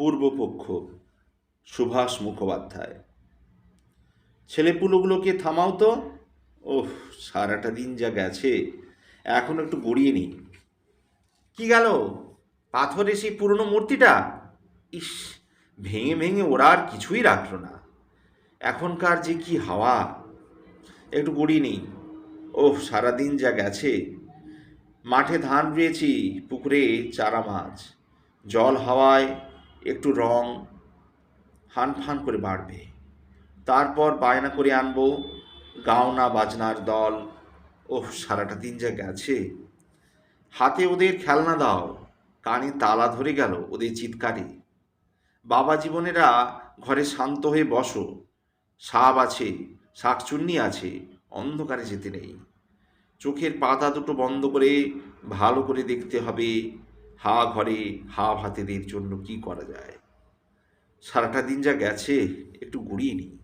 পূর্বপক্ষ সুভাষ মুখোপাধ্যায়। ছেলেপুলোগুলোকে থামাও তো। ওহ, সারাটা দিন যা গেছে, এখন একটু গড়িয়ে নিই। কি গেল? পাথরে সেই পুরনো মূর্তিটা? ইস, ভেঙে ভেঙে ওরা আর কিছুই রাখল না। এখনকার যে কি হাওয়া। একটু গড়িয়ে নিই। ওহ সারাদিন যা গেছে। মাঠে ধান রুয়েছি, পুকুরে চারা মাছ। জল হাওয়ায় একটু রং, হান ফান করে বাড়বে। তারপর বায়না করে আনব গাওনা বাজনার দল। ওহ, সারাটা দিন যা গেছে। হাতে ওদের খেলনা দাও, কানে তালা ধরে গেল ওদের চিৎকারে। বাবা জীবনেরা ঘরে শান্ত হয়ে বসো। সাপ আছে, শাকচুন্নি আছে, অন্ধকারে যেতে নেই। চোখের পাতা দুটো বন্ধ করে ভালো করে দেখতে হবে হা ঘরে, হা ভাতেদের জন্য কি করা যায়? সারাটা দিন যা গেছে, একটু গুড়িয়ে নিই।